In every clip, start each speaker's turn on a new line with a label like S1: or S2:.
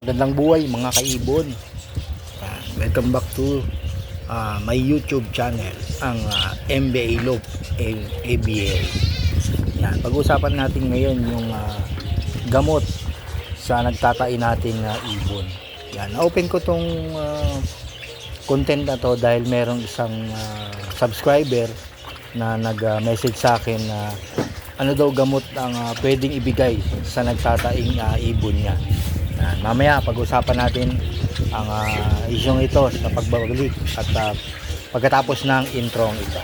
S1: Magandang buhay mga kaibon. Ah, welcome back to ah, my YouTube channel, ang ah, MBA Loop A- ABL. Yan, pag-usapan natin ngayon yung ah, gamot sa nagtatain natin na ibon. Yan, open ko tong ah, content na to dahil merong isang ah, subscriber na nag-message sa akin na ano daw gamot ang ah, pwedeng ibigay sa nagtataing ah, ibon niya. Yan, mamaya pag-usapan natin ang uh, isyong ito sa pagbabalik at ah, pagkatapos ng introng ito.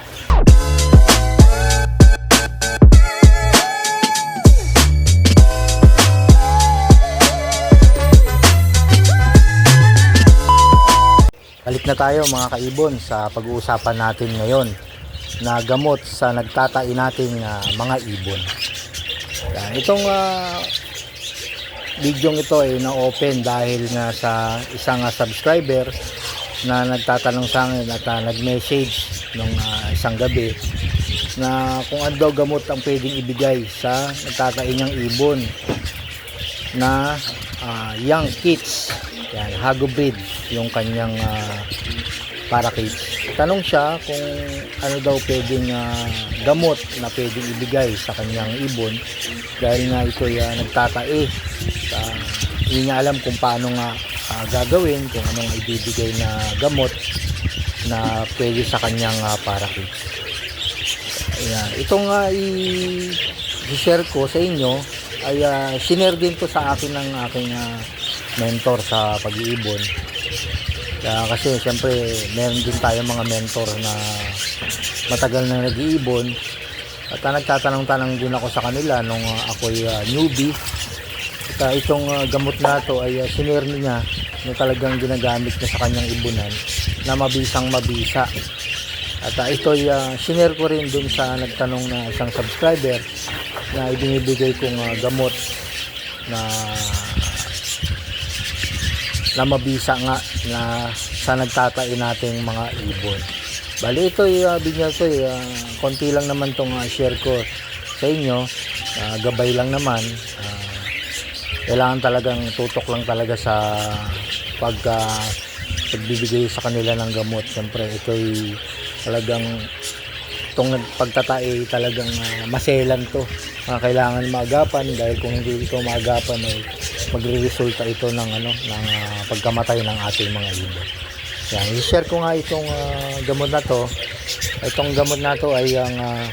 S1: Balik na tayo mga kaibon sa pag-uusapan natin ngayon na gamot sa nagtatai nating ah, mga ibon. Yan, itong ah, video ito ay na-open dahil nga sa isang ah, subscriber na nagtatanong sa akin at ah, nag-message nung ah, isang gabi na kung ano daw gamot ang pwedeng ibigay sa nagtatain ibon na ah, young kids. Yan, hago breed yung kanyang ah, parakeets tanong siya kung ano daw pwedeng ah, gamot na pwedeng ibigay sa kanyang ibon dahil nga ito uh, nagtatae uh, hindi niya alam kung paano nga ah, gagawin kung anong ibibigay na gamot na pwede sa kanyang uh, parakeets Ayan. Itong uh, i-share ko sa inyo ay uh, sinare din to sa akin ng aking ah, mentor sa pag-iibon. Kaya kasi siyempre meron din tayo mga mentor na matagal na nag-iibon at uh, nagtatanong-tanong din ako sa kanila nung uh, ako'y uh, newbie. At uh, itong uh, gamot na to ay uh, sinare niya na talagang ginagamit niya sa kanyang ibunan na mabisang mabisa. At uh, ito ay uh, sinare ko rin dun sa nagtanong na isang subscriber na ibinibigay kong uh, gamot na na mabisa nga na sa nagtatai nating mga ibon. Bali ito ay uh, binyag ko uh, konti lang naman tong uh, share ko sa inyo. Uh, gabay lang naman. Uh, kailangan talagang tutok lang talaga sa pag uh, pagbibigay sa kanila ng gamot. Siyempre ito ay talagang itong pagtatae talagang uh, maselan to uh, kailangan maagapan dahil kung hindi ito maagapan ay magre-resulta ito ng ano ng uh, pagkamatay ng ating mga ibon. Yan, i-share ko nga itong uh, gamot na to. Itong gamot na to ay ang uh,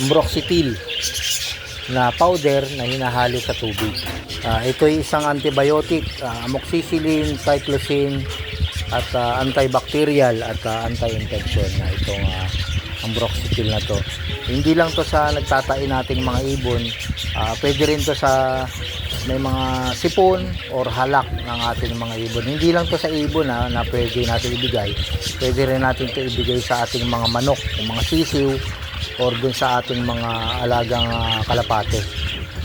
S1: ambroxetil na powder na hinahalo sa tubig. Uh, ito ay isang antibiotic, uh, amoxicillin, cyclosin, at uh, antibacterial at uh, anti-infection na itong uh, ambroxetil na to. Hindi lang to sa nagtatain nating mga ibon, uh, pwede rin to sa may mga sipon or halak ng ating mga ibon. Hindi lang to sa ibon ha, na pwede natin ibigay. Pwede rin natin to ibigay sa ating mga manok, mga sisiw, or dun sa ating mga alagang uh, kalapate.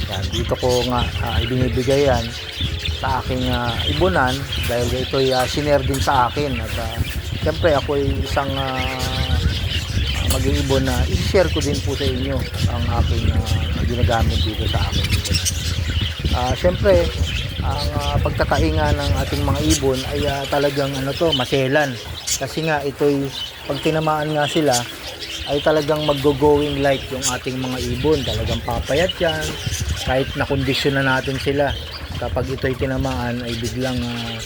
S1: Yan, dito ko nga uh, ibinibigay yan sa aking uh, ibunan dahil ito ay uh, sinare din sa akin at uh, siyempre ako ay isang uh, mag-iibon na i-share ko din po sa inyo ang aking uh, ginagamit dito sa akin. Uh, siyempre ang uh, pagtatainga ng ating mga ibon ay uh, talagang ano to maselan. Kasi nga ito ay pag tinamaan nga sila ay talagang mag-going like yung ating mga ibon. Talagang papayat yan kahit na kondisyon na natin sila kapag ito'y tinamaan ay biglang uh,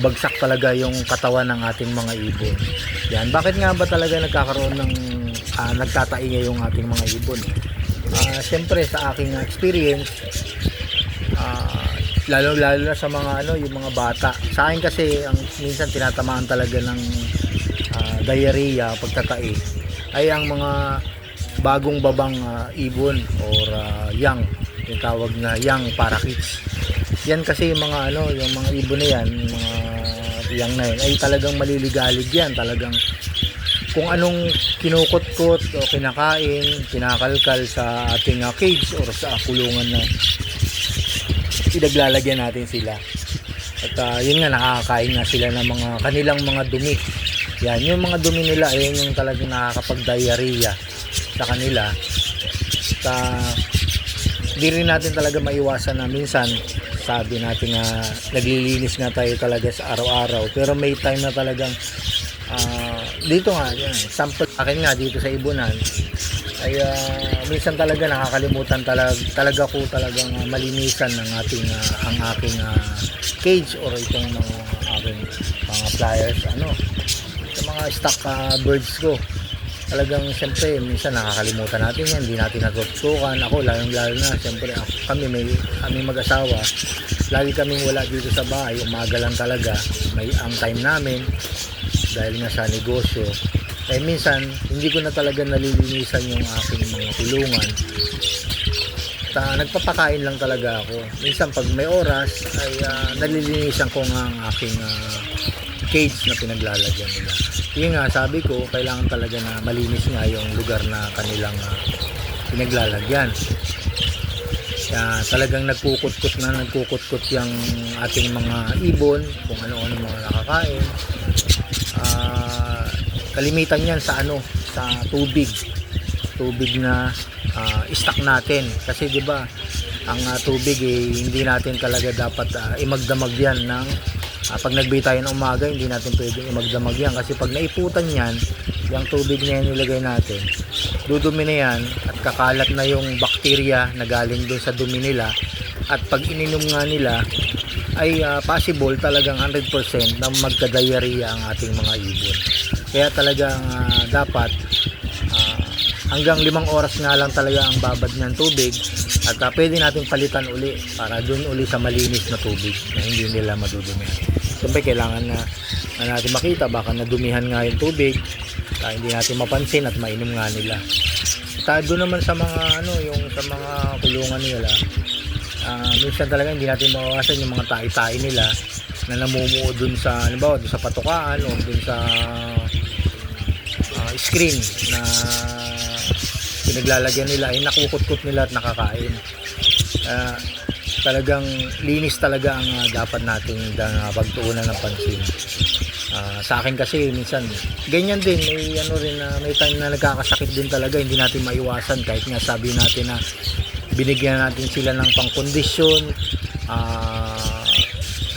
S1: bagsak talaga yung katawan ng ating mga ibon. Yan. Bakit nga ba talaga nagkakaroon ng uh, nagtatainga yung ating mga ibon? Uh, siyempre sa aking experience uh, lalo lalo na sa mga ano yung mga bata. Sa akin kasi ang minsan tinatamaan talaga ng uh, diarrhea pagtatai ay ang mga bagong babang uh, ibon or uh, young yung tawag na young parakeets yan kasi yung mga ano yung mga ibon na yan mga young na yan ay talagang maliligalig yan. Talagang kung anong kinukot-kot o kinakain kinakalkal sa ating uh, cage or sa kulungan na pinaglalagyan natin sila. At uh, yun nga nakakain nga sila ng mga kanilang mga dumi. Yan yung mga dumi nila ayun yung talagang nakakapag diarrhea sa kanila. At uh, di rin natin talaga maiwasan na minsan sinasabi natin na naglilinis nga tayo talaga sa araw-araw. Pero may time na talagang ah, dito nga yan, sample akin nga dito sa Ibunan. Ay ah, minsan talaga nakakalimutan talaga, talaga ko talagang ah, malinisan ng ating ah, ang aking ah, cage or itong mga aking mga flyers ano sa mga stock ah, birds ko talagang siyempre minsan nakakalimutan natin yan hindi natin natutukan ako lalong lalo na siyempre kami may kami mag-asawa. Lagi kaming wala dito sa bahay umaga lang talaga may ang time namin dahil nga sa negosyo. Eh minsan hindi ko na talaga nalilinisan yung aking mga kulungan. Ta nagpapakain lang talaga ako. Minsan pag may oras ay ah, nalilinisan ko nga ang aking ah, cage na pinaglalagyan nila. Yun nga sabi ko kailangan talaga na malinis nga yung lugar na kanilang ah, pinaglalagyan. Kaya talagang nagkukutkot na nagkukutkot yung ating mga ibon kung ano-ano mga nakakain. Ah, kalimitan yan sa ano sa tubig. Tubig na ah, stock natin. Kasi 'di ba ang ah, tubig eh, hindi natin talaga dapat ah, imagdamag yan ng ah, pag nagbay tayo ng umaga hindi natin pwedeng imagdamag yan. Kasi pag naiputan yan yung tubig na yan nilagay natin dudumi na yan at kakalat na yung bakterya na galing doon sa dumi nila. At pag ininom nga nila ay ah, possible talagang 100% na magka-diarrhea ang ating mga ibon. Kaya talagang ah, dapat hanggang limang oras nga lang talaga ang babad ng tubig at ah, pwede natin palitan uli para dun uli sa malinis na tubig na hindi nila madudumi. Siyempre kailangan na, na natin makita baka nadumihan nga yung tubig kaya hindi natin mapansin at mainom nga nila. At doon naman sa mga ano yung sa mga kulungan nila Ah, minsan talaga hindi natin mawawasan yung mga tae-tae nila na namumuo dun sa halimbawa dun sa patukaan o dun sa ah, screen na pinaglalagyan nila ay nakukutkot nila at nakakain. Ah, talagang linis talaga ang ah, dapat nating uh, pagtuunan ng pansin. Ah, sa akin kasi minsan ganyan din. May ano rin na may time na nagkakasakit din talaga hindi natin maiwasan kahit nga sabi natin na binigyan natin sila ng pangkondisyon ah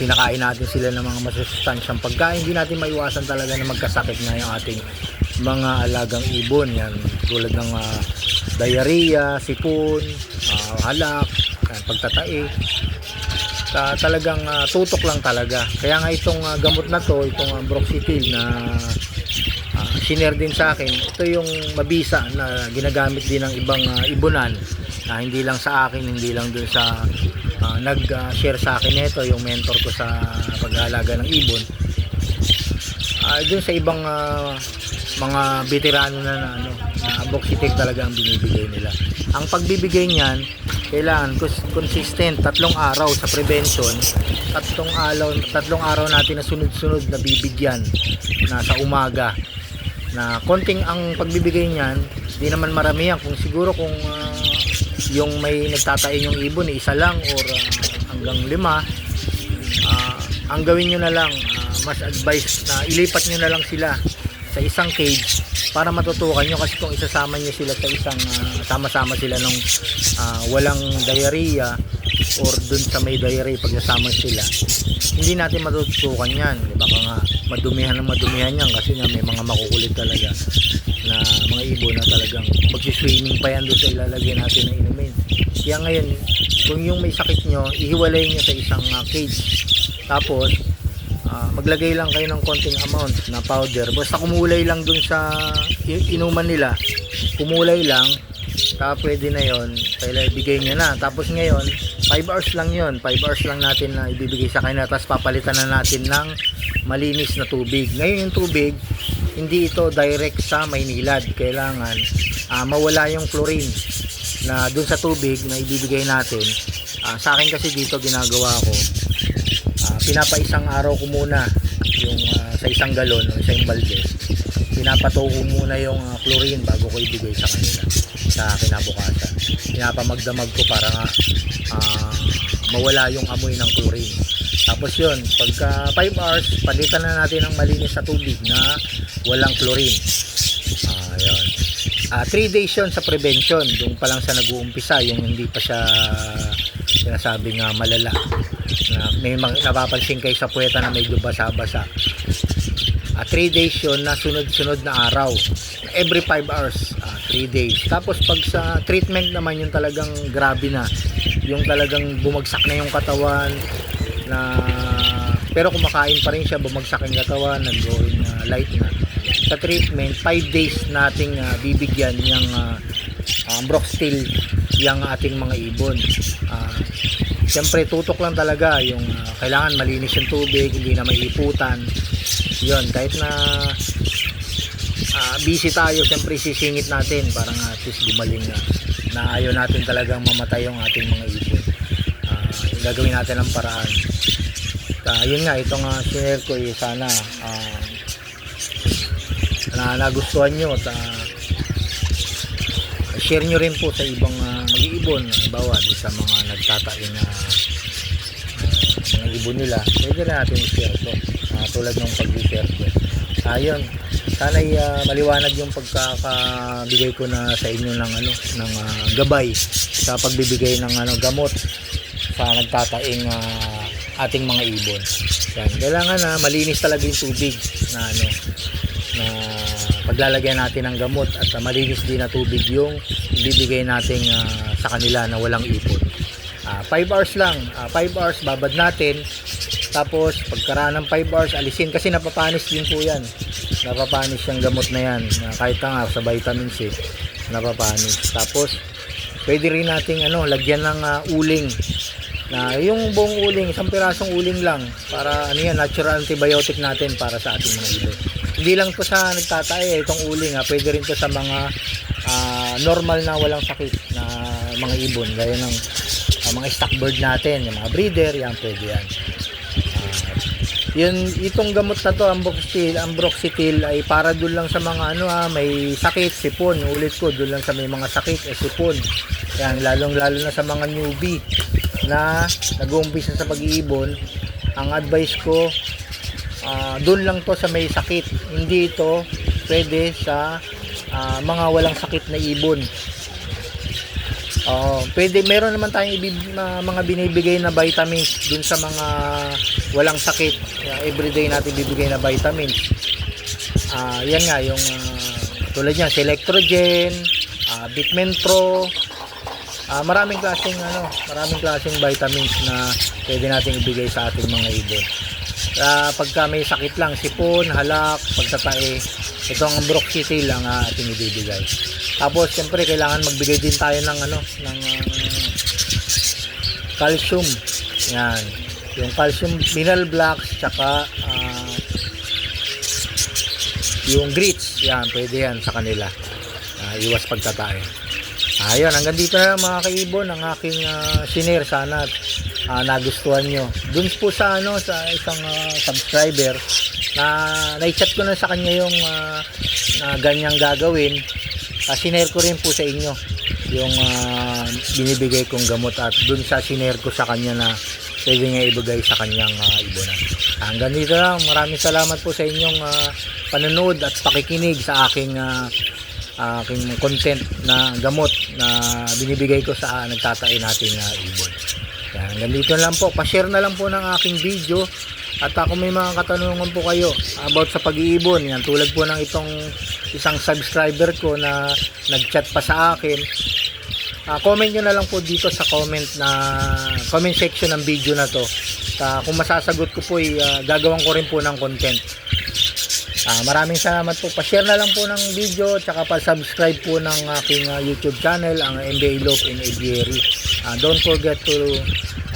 S1: pinakain natin sila ng mga masustansyang pagkain. Hindi natin maiwasan talaga na magkasakit na yung ating mga alagang ibon yan. Tulad ng ah, diarrhea, sipon ah, halak, ah, pagtatae. Ta- talagang ah, tutok lang talaga. Kaya nga itong ah, gamot na to itong uh, broxitil na ah, sinare din sa akin ito yung mabisa na ginagamit din ng ibang ah, ibunan na hindi lang sa akin hindi lang dun sa ah, nag-share sa akin nito yung mentor ko sa pag-aalaga ng ibon. Ah, dun sa ibang ah, mga veterano na, na ano na talaga ang binibigay nila. Ang pagbibigay niyan kailangan cons- consistent tatlong araw sa prevention tatlong araw tatlong araw natin na sunod-sunod na bibigyan na sa umaga. Na konting ang pagbibigay niyan di naman marami yan. Kung siguro kung ah, yung may nagtatain yung ibon isa lang or ah, hanggang lima ah, ang gawin nyo na lang ah, mas advice na ilipat nyo na lang sila sa isang cage para matutukan nyo kasi kung isasama nyo sila sa isang ah, sama-sama sila nung ah, walang diarrhea or dun sa may diarrhea pag nasama sila hindi natin matutukan yan. Di ba? Nga madumihan ng madumihan yan kasi nga may mga makukulit talaga na mga ibon na talagang magsiswimming pa yan doon sa ilalagay natin na inumin. Kaya ngayon kung yung may sakit nyo ihiwalay nyo sa isang ah, cage. Tapos ah, maglagay lang kayo ng konting amount na powder. Basta kumulay lang dun sa inuman nila. Kumulay lang ta pwede na yon kaya ibigay nyo na. Tapos ngayon 5 hours lang yon 5 hours lang natin na ibibigay sa kanila tapos papalitan na natin ng malinis na tubig. Ngayon yung tubig hindi ito direct sa Maynilad. Kailangan ah, mawala yung chlorine na dun sa tubig na ibibigay natin. Ah, sa akin kasi dito ginagawa ko pinapaisang araw ko muna yung ah, sa isang galon o isang balde. Pinapato ko muna yung ah, chlorine bago ko ibigay sa kanila sa kinabukasan. Pinapamagdamag ko para nga ah, mawala yung amoy ng chlorine. Tapos yun pagka 5 hours palitan na natin ng malinis na tubig na walang chlorine. Ah yun. Ah, 3 days yun sa prevention. Doon pa lang sa nag-uumpisa, yung hindi pa siya sinasabi nga malala. Na may napapansin kayo sa puweta na medyo basa-basa. 3 days yun na sunod-sunod na araw. Every 5 hours, 3 days. Tapos pag sa treatment naman yung talagang grabe na. Yung talagang bumagsak na yung katawan na pero kumakain pa rin siya, bumagsak yung katawan, nag-going uh, light na. Sa treatment, 5 days nating uh, bibigyan yung uh, uh, Broxtil yung ating mga ibon. Uh, Siyempre, tutok lang talaga yung uh, kailangan malinis yung tubig, hindi na may iputan. Yun, kahit na uh, busy tayo, siyempre sisingit natin para nga at least gumaling na, na ayaw natin talagang mamatay yung ating mga ibon. Uh, gagawin natin ang paraan. Uh, yun nga, itong uh, share ko eh, sana uh, na nagustuhan nyo at uh, share nyo rin po sa ibang uh, mag-iibon halimbawa di sa mga nagtatain na uh, mga ibon nila pwede na natin i-share uh, tulad ng pag-share ko ayun sana uh, maliwanag yung pagkakabigay ko na sa inyo ng ano ng uh, gabay sa pagbibigay ng ano gamot sa nagtataing uh, ating mga ibon. Yan. Kailangan na malinis talaga yung tubig na ano na paglalagyan natin ng gamot at uh, malinis din na tubig yung ibibigay natin uh, sa kanila na walang ipon. 5 hours lang. 5 hours babad natin. Tapos pagkaraan ng 5 hours alisin. Kasi napapanis din po yan. Napapanis yung gamot na yan. Na kahit nga sa vitamin C napapanis. Tapos pwede rin nating ano lagyan ng uh, uling. Na yung buong uling isang pirasong uling lang. Para ano yan natural antibiotic natin para sa ating mga ibon hindi lang to sa nagtatae itong uling ha pwede rin to sa mga uh, normal na walang sakit na mga ibon gaya ng uh, mga stock bird natin yung mga breeder yan pwede yan. Uh, yun itong gamot na to ang broxetil ang broxetil ay para dun lang sa mga ano ha may sakit sipon. Ulit ko dun lang sa may mga sakit eh sipon. Yan lalong lalo na sa mga newbie na nag-uumpisa sa pag-iibon. Ang advice ko uh, doon lang to sa may sakit. Hindi ito pwede sa uh, mga walang sakit na ibon. Uh, pwede meron naman tayong ibib, uh, mga binibigay na vitamins dun sa mga walang sakit. Uh, everyday natin bibigay na vitamins. Uh, yan nga yung uh, tulad yan Selectrogen uh, Bitmen Pro uh, maraming klaseng ano maraming klaseng vitamins na pwede nating ibigay sa ating mga ibon uh, pagka may sakit lang sipon, halak, pagtatae ito ang broxetil ang uh, ating ibibigay. Tapos siyempre kailangan magbigay din tayo ng ano ng uh, calcium. Yan. Yung calcium mineral blocks tsaka uh, yung grits. Yan pwede yan sa kanila. Uh, iwas pagtatae ayun hanggang dito na lang mga kaibon ang aking uh, sinare sana uh, nagustuhan nyo. Dun po sa ano sa isang uh, subscriber na na-chat ko na sa kanya yung uh, na ganyang gagawin. Uh, sinare ko rin po sa inyo yung uh, binibigay kong gamot at dun sa sinare ko sa kanya na pwede niya ibigay sa kanyang uh, ibonan hanggang dito lang. Maraming salamat po sa inyong uh, panonood at pakikinig sa aking uh, aking content na gamot na binibigay ko sa uh, nagtatay nating uh, ibon yan, ganito lang po. Pa-share na lang po ng aking video. At ako may mga katanungan po kayo about sa pag-iibon. Yan, tulad po ng itong isang subscriber ko na nag-chat pa sa akin. Uh, comment nyo na lang po dito sa comment na comment section ng video na to. Uh, kung masasagot ko po, uh, gagawin ko rin po ng content. Uh, maraming salamat po. Pa-share na lang po ng video tsaka pa-subscribe po ng aking uh, YouTube channel, ang MBA Lope in Aviary. Uh, don't forget to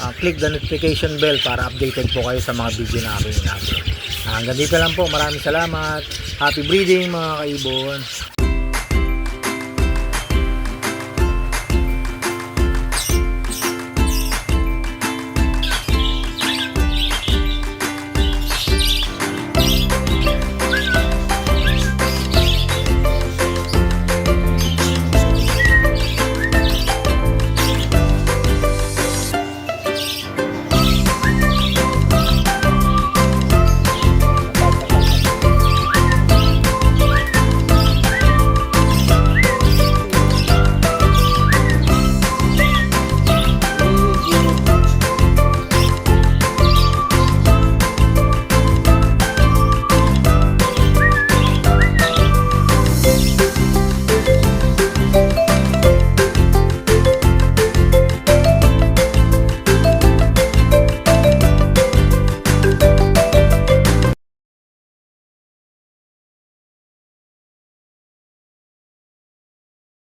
S1: uh, click the notification bell para updated po kayo sa mga video na aking in-upload. Uh, hanggang dito lang po. Maraming salamat. Happy breeding mga kaibon.